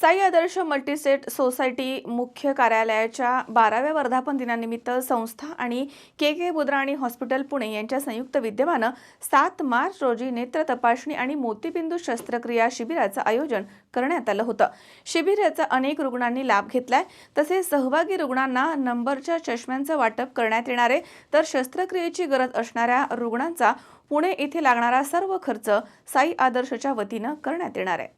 साई आदर्श मल्टीसेट society मुख्य कार्यालयाच्या बाराव्या वर्धापन दिनानिमित्त संस्था आणि के के बुद्राणी हॉस्पिटल पुणे यांच्या संयुक्त विद्यमानं सात मार्च रोजी नेत्र तपासणी आणि मोतीबिंदू शस्त्रक्रिया शिबिराचं आयोजन करण्यात आलं होतं. शिबिराचा अनेक रुग्णांनी लाभ घेतलाय. तसेच सहभागी रुग्णांना नंबरच्या चष्म्यांचं वाटप करण्यात येणार आहे. तर शस्त्रक्रियेची गरज असणाऱ्या रुग्णांचा पुणे येथे लागणारा सर्व खर्च साई आदर्शच्या वतीनं करण्यात येणार आहे.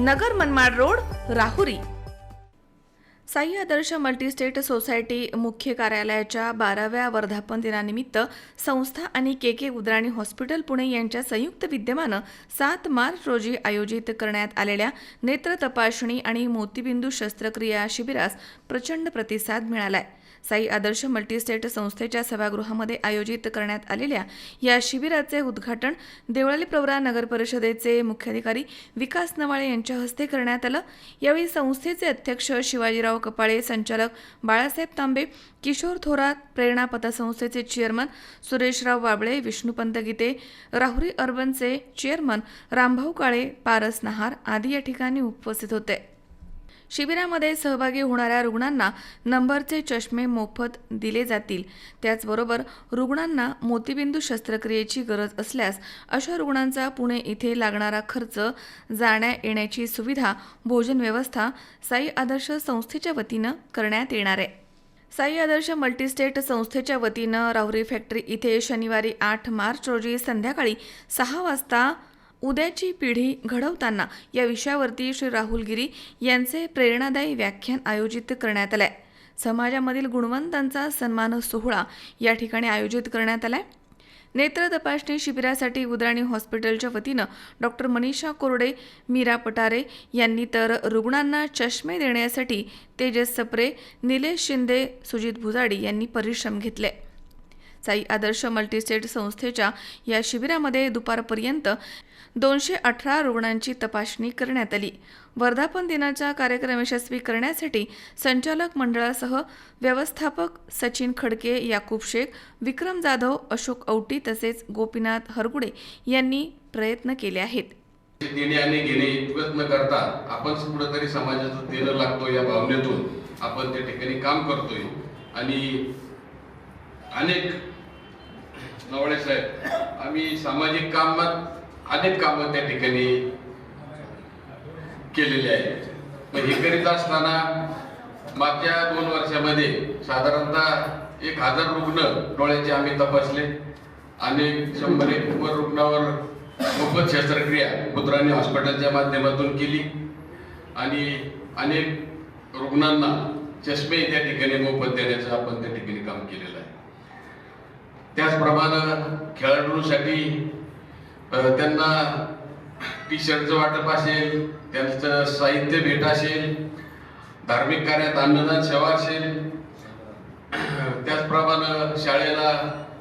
Nagar Manmad road Rahuri. Sai Adarsh multistate society मुख्य कार्यालयाच्या बाराव्या वर्धापन दिनानिमित्त संस्था आणि के के उद्राणी हॉस्पिटल पुणे यांच्या संयुक्त विद्यमानं सात मार्च रोजी आयोजित करण्यात आलेल्या नेत्र तपासणी आणि मोतीबिंदू शस्त्रक्रिया शिबिरास प्रचंड प्रतिसाद मिळालाय. साई आदर्श मल्टीस्टेट संस्थेच्या सभागृहामध्ये आयोजित करण्यात आलेल्या या शिबिराचे उद्घाटन देवळाली प्रवरा नगर परिषदेचे मुख्याधिकारी विकास नवाळे यांच्या हस्ते करण्यात आलं. यावेळी संस्थेचे अध्यक्ष शिवाजीराव कपाळे संचालक बाळासाहेब तांबे किशोर थोरात प्रेरणा पतसंस्थेचे चेअरमन सुरेशराव वाबळे विष्णुपंत गीते राहुरी अर्बनचे चेअरमन रामभाऊ काळे पारस नहार आदी या ठिकाणी उपस्थित होते. शिबिरामध्ये सहभागी होणाऱ्या रुग्णांना नंबरचे चष्मे मोफत दिले जातील. त्याचबरोबर रुग्णांना मोतीबिंदू शस्त्रक्रियेची गरज असल्यास अशा रुग्णांचा पुणे इथे लागणारा खर्च जाण्या येण्याची सुविधा भोजन व्यवस्था साई आदर्श संस्थेच्या वतीनं करण्यात येणार आहे. साई आदर्श मल्टीस्टेट संस्थेच्या वतीनं राहुरी फॅक्टरी इथे शनिवारी आठ मार्च रोजी संध्याकाळी सहा वाजता उद्याची पिढी घडवताना या विषयावरती श्री राहुल गिरी यांचे प्रेरणादायी व्याख्यान आयोजित करण्यात आलंय. समाजामधील गुणवंतांचा सन्मान सोहळा या ठिकाणी आयोजित करण्यात आलाय. नेत्र तपासणी शिबिरासाठी उद्राणी हॉस्पिटलच्या वतीनं डॉक्टर मनीषा कोरडे मीरा पटारे यांनी तर रुग्णांना चष्मे देण्यासाठी तेजस सप्रे निलेश शिंदे सुजित भुजाडी यांनी परिश्रम घेतले. साई आदर्श मल्टीस्टेट संस्थेच्या या शिबिरामध्ये दुपारपर्यंत दोनशे अठरा रुग्णांची तपासणी करण्यात आली. वर्धापन दिनाचा कार्यक्रम यशस्वी करण्यासाठी संचालक मंडळासह व्यवस्थापक सचिन खडके याकूब शेख विक्रम जाधव अशोक औटी तसेच गोपीनाथ हरगुडे यांनी प्रयत्न केले आहेत. देणे आणि घेणे इतकंच न करता आपण कुठंतरी समाजाचं देणं लागतो या भावनेतून आपण त्या ठिकाणी काम करतोय. आणि अनेक नवळे साहेब आम्ही सामाजिक कामात अनेक कामं त्या ठिकाणी केलेली आहेत. मग हे करीत असताना मागच्या दोन वर्षामध्ये साधारणतः एक हजार रुग्ण डोळ्याचे आम्ही तपासले अनेक शंभर एक वर रुग्णावर मोफत शस्त्रक्रिया बुद्राणी हॉस्पिटलच्या माध्यमातून केली आणि अनेक रुग्णांना चष्मे त्या ठिकाणी मोफत देण्याचं आपण त्या ठिकाणी काम केलेलं आहे. त्याचप्रमाणे खेळाडूंसाठी त्यांना टी शर्टचं वाटप असेल त्यांचं साहित्य भेट असेल धार्मिक कार्यात अन्नदान सेवा असेल त्याचप्रमाणे शाळेला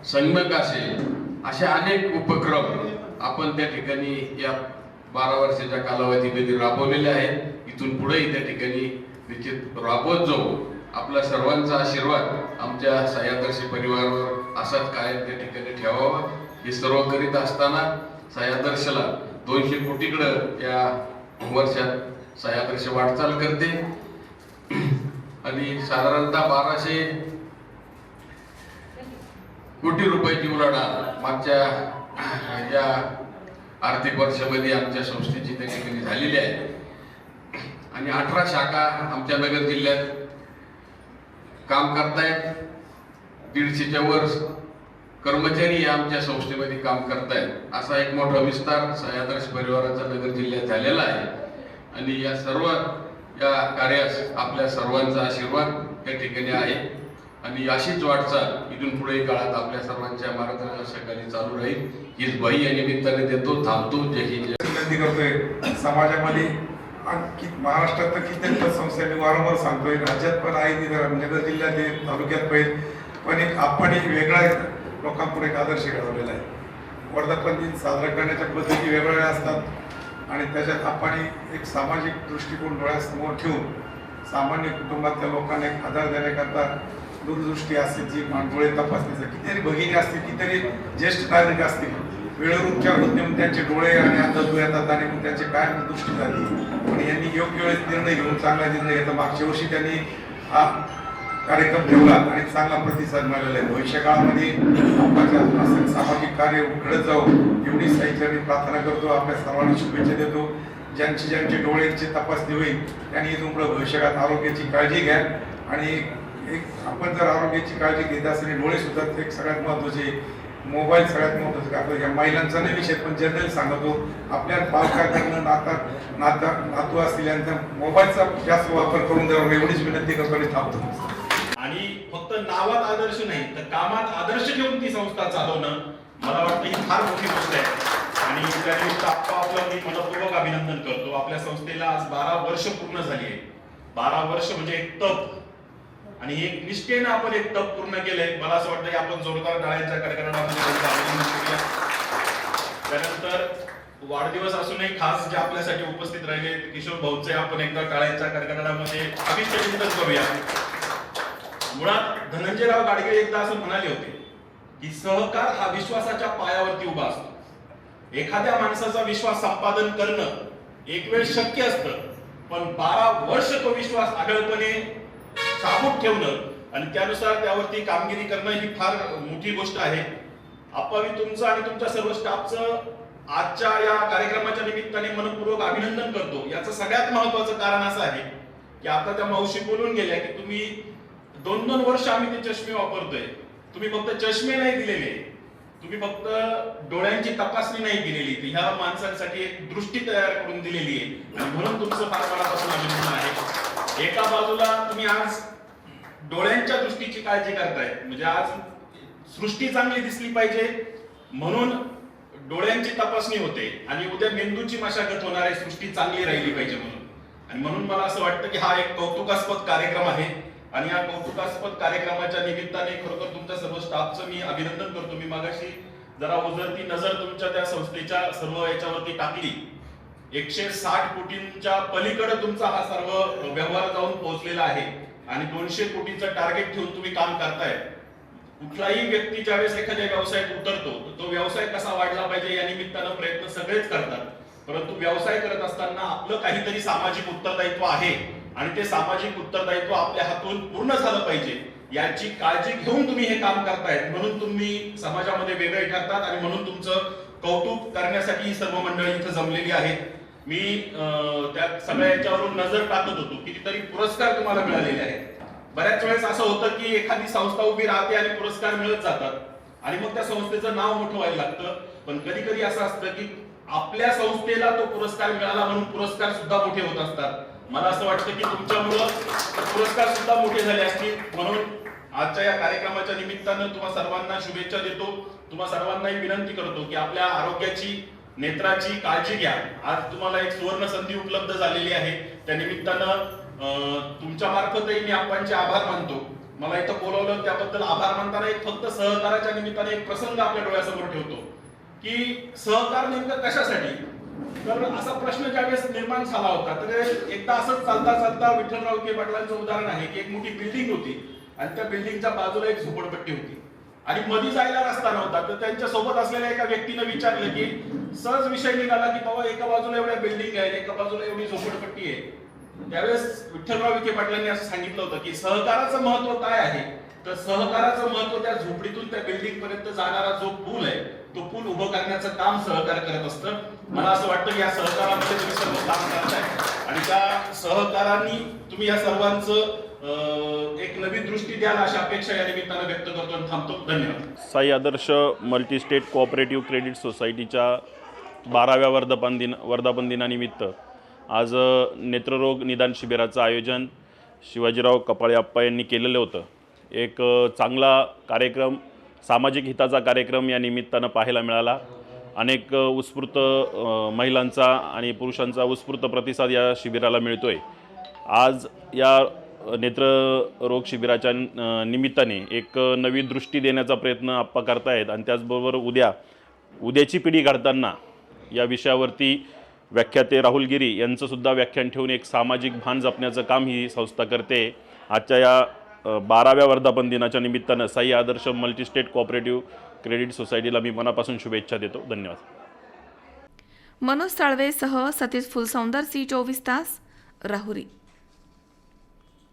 संगणक असेल असे अनेक उपक्रम आपण त्या ठिकाणी या बारा वर्षाच्या कालावधीमध्ये राबवलेले आहेत. इथून पुढेही त्या ठिकाणी निश्चित राबवत जाऊ. आपला सर्वांचा आशीर्वाद आमच्या सह्यादर्शी परिवारावर असाच कायम त्या ठिकाणी ठेवावा. हे सर्व करीत असताना सह्यादर्शला दोनशे कोटीकडं या वर्षात सह्यादर्श वाटचाल करते. आणि साधारणतः बाराशे कोटी रुपयाची उलाढाल मागच्या या आर्थिक वर्षामध्ये आमच्या संस्थेची त्या ठिकाणी झालेली आहे. आणि अठरा शाखा आमच्या नगर जिल्ह्यात काम करतायत. दीडशेच्या वर कर्मचारी या आमच्या संस्थेमध्ये काम करतायत. असा एक मोठा विस्तार सह्याद्रश परिवाराचा नगर जिल्ह्यात झालेला आहे. आणि या सर्व या कार्यास आपल्या सर्वांचा आशीर्वाद त्या ठिकाणी आहे. आणि अशीच वाटचाल इथून पुढे काळात आपल्या सर्वांच्या मार्गदर्शनाखाली चालू राहील. हीच बाई या निमित्ताने देतो थांबतो. जय हिंद. विनंती करतोय समाजामध्ये महाराष्ट्रात तर कित्येक संस्था मी वारंवार सांगतोय. राज्यात पण आहे ती नगर जिल्ह्यात आहे तालुक्यात पण पण एक आपण एक वेगळा लोकांपुढे एक आदर्श घडवलेला आहे. वर्धापन दिन साजरा करण्याच्या पद्धती वेगवेगळ्या असतात आणि त्याच्यात आपण एक सामाजिक दृष्टिकोन डोळ्यासमोर ठेवून सामान्य कुटुंबातल्या लोकांना एक आधार देण्याकरता दूरदृष्टी असतील जी मांडोळे तपासण्याचं कितीतरी भगिनी असतील कितीतरी ज्येष्ठ नागरिक असतील. वेळेवर उपचार होत नाही त्यांचे डोळे आणि आता येतात आणि मग त्यांची काय दृष्टी झाली. पण यांनी योग्य वेळेस निर्णय घेऊन चांगला निर्णय घेतला. मागच्या वर्षी त्यांनी हा कार्यक्रम ठेवला आणि चांगला प्रतिसाद मिळालेला आहे. भविष्यकाळामध्ये आपल्या सामाजिक कार्य घडत जाऊ एवढी आणि प्रार्थना करतो. आपल्या सर्वांना शुभेच्छा देतो. ज्यांची ज्यांचे डोळ्यांची तपासणी होईल त्यांनी इथून पुढे भविष्यकाळात आरोग्याची काळजी घ्या. आणि एक आपण जर आरोग्याची काळजी घेत असेल डोळे सुद्धा एक सगळ्यात महत्त्वाचे मोबाईल सगळ्यात महत्वाचं कारण या महिलांचा नाही विषय पण जनरल सांगतो आपल्या पालकाकडनं नाता नाता नातू असतील मोबाईलचा जास्त वापर करून द्यावा एवढीच विनंती करतो आणि थांबतो. आणि फक्त नावात आदर्श नाही तर कामात आदर्श घेऊन ती संस्था चालवणं मला वाटतं ही फार मोठी गोष्ट आहे. आणि त्यानिमित्त आप्पा आपलं मी मनपूर्वक अभिनंदन करतो. आपल्या संस्थेला आज बारा वर्ष पूर्ण झाली आहे बारा वर्ष म्हणजे एक तप. आणि एक निष्ठेनं आपण एक तप पूर्ण केलंय. मला असं वाटतं की आपण जोरदार टाळ्यांच्या कडकडाटामध्ये त्यानंतर वाढदिवस असूनही खास जे आपल्यासाठी उपस्थित राहिले किशोर भाऊचे आपण एकदा टाळ्यांच्या कडकडाटामध्ये अभिष्टचिंतन करूया. मुळात धनंजयराव गाडगे एकदा असं म्हणाले होते की सहकार हा विश्वासाच्या पायावरती उभा असतो. एखाद्या माणसाचा विश्वास संपादन करणं एक वेळ शक्य असतं पण बारा वर्ष तो विश्वास आढळपणे काबूत ठेवणं आणि त्यानुसार त्यावरती कामगिरी करणं ही फार मोठी गोष्ट आहे. आपण तुमचं आणि तुमच्या सर्व स्टाफचं आजच्या या कार्यक्रमाच्या निमित्ताने मनपूर्वक अभिनंदन करतो. याचं सगळ्यात महत्वाचं कारण असं आहे की आता त्या मावशी बोलून गेल्या की तुम्ही दोन दोन वर्ष आम्ही ते चष्मे वापरतोय. तुम्ही फक्त चष्मे नाही दिलेले. तुम्ही फक्त डोळ्यांची तपासणी नाही केलेली. ती ह्या माणसांसाठी एक दृष्टी तयार करून दिलेली आहे. आणि म्हणून तुमचं फार मनापासून अभिनंदन आहे. एका बाजूला तुम्ही आज डोळ्यांच्या दृष्टीची काळजी करताय. म्हणजे आज सृष्टी चांगली दिसली पाहिजे म्हणून डोळ्यांची तपासणी होते. आणि उद्या मेंदूची मशागत होणार आहे सृष्टी चांगली राहिली पाहिजे म्हणून. आणि म्हणून मला असं वाटतं की हा एक कौतुकास्पद कार्यक्रम आहे. आणि या कौतुकास्पद कार्यक्रमाच्या निमित्ताने खरोखर तुमच्या सर्व स्टाफचं मी अभिनंदन करतो. मी मागाशी जरा उजळती नजर तुमच्या त्या संस्थेच्या सर्व याच्यावरती टाकली. एकशे साठ कोटींच्या पलीकडे तुमचा हा सर्व व्यवहार जाऊन पोहोचलेला आहे आणि दोनशे कोटींचं टार्गेट ठेवून तुम्ही काम करताय. कुठलाही व्यक्ती ज्यावेळेस एखाद्या व्यवसायात उतरतो तो व्यवसाय कसा वाढला पाहिजे या निमित्तानं प्रयत्न सगळेच करतात. परंतु व्यवसाय करत असताना आपलं काहीतरी सामाजिक उत्तरदायित्व आहे आणि ते सामाजिक उत्तरदायित्व आपल्या हातून पूर्ण झालं पाहिजे याची काळजी घेऊन तुम्ही हे काम करतायत. म्हणून तुम्ही समाजामध्ये वेगळे ठरतात आणि म्हणून तुमचं कौतुक करण्यासाठी ही सर्व मंडळी इथं जमलेली आहेत. मी त्या सगळ्या याच्यावरून नजर टाकत होतो. कितीतरी पुरस्कार तुम्हाला मिळालेले आहेत. बऱ्याच वेळेस असं होतं की एखादी संस्था उभी राहते आणि पुरस्कार मिळत जातात. आणि मग त्या संस्थेचं नाव मोठं व्हायला लागतं. पण कधी कधी असं असतं की आपल्या संस्थेला तो पुरस्कार मिळाला म्हणून पुरस्कार सुद्धा मोठे होत असतात. मला असं वाटतं की तुमच्यामुळं पुरस्कार सुद्धा मोठे झाले असतील. म्हणून आजच्या या कार्यक्रमाच्या निमित्तानं तुम्हा सर्वांना शुभेच्छा देतो. तुम्हा सर्वांनाही विनंती करतो की आपल्या आरोग्याची नेत्राची काळजी घ्या. आज तुम्हाला एक सुवर्ण संधी उपलब्ध झालेली आहे. त्या निमित्तानं तुमच्या मार्फतही मी आपणचे आभार मानतो. मला इथं बोलवलं त्याबद्दल आभार मानताना एक फक्त सहकाराच्या निमित्ताने एक प्रसंग आपल्या डोळ्यासमोर ठेवतो. की सहकार नेमकं कशासाठी? तर असा प्रश्न ज्यावेळेस निर्माण झाला होता तर एकदा असंच चालता चालता विठ्ठलराव के. पाटलांचं उदाहरण आहे की एक मोठी बिल्डिंग होती आणि त्या बिल्डिंगच्या बाजूला एक झोपडपट्टी होती. आणि मध्ये जायला रस्ता नव्हता तर त्यांच्यासोबत असलेल्या एका व्यक्तीनं विचारलं की सहज विषय निघाला की बाबा एका बाजूला एवढ्या बिल्डिंग आहेत एका बाजूला एवढी झोपडपट्टी आहे. त्यावेळेस विठ्ठलराव विखे पाटलांनी असं सांगितलं होतं की सहकाराचं महत्त्व काय आहे? तर सहकाराचं महत्त्व त्या झोपडीतून त्या बिल्डिंग पर्यंत जाणारा जो पूल आहे तो पूल उभं करण्याचं काम सहकार करत असतं. मला असं वाटतं की या सहकारामध्ये तुम्ही सर्व काम करताय. आणि त्या सहकारांनी तुम्ही या सर्वांचं एक नवी दृष्टी द्याल अशा अपेक्षा या निमित्तानं व्यक्त करतो आणि थांबतो. धन्यवाद. Sai Adarsh multi state cooperative credit सोसायटीच्या बाराव्या वर्धापन दिन वर्धापन दिनानिमित्त आज नेत्ररोग निदान शिबिराचं आयोजन शिवाजीराव कपाळे आप्पा यांनी केलेलं होतं. एक चांगला कार्यक्रम सामाजिक हिताचा कार्यक्रम या निमित्तानं पाहायला मिळाला. अनेक उत्स्फूर्त महिलांचा आणि पुरुषांचा उत्स्फूर्त प्रतिसाद या शिबिराला मिळतो आहे आज या नेत्ररोग शिबिराच्या निमित्ताने एक नवी दृष्टी देण्याचा प्रयत्न आप्पा करतायत. आणि त्याचबरोबर उद्या उद्याची पिढी घडताना या विषयावरती व्याख्याते राहुल गिरी यांचंसुद्धा व्याख्यान ठेवून एक सामाजिक भान जपण्याचं काम ही संस्था करते. आजच्या या बाराव्या वर्धापन दिनाच्या निमित्तानं Sai Adarsh multistate cooperative credit सोसायटीला मी मनापासून शुभेच्छा देतो. धन्यवाद. मनोज साळवेसह सतीश फुलसौंदर सी चोवीस तास राहुरी.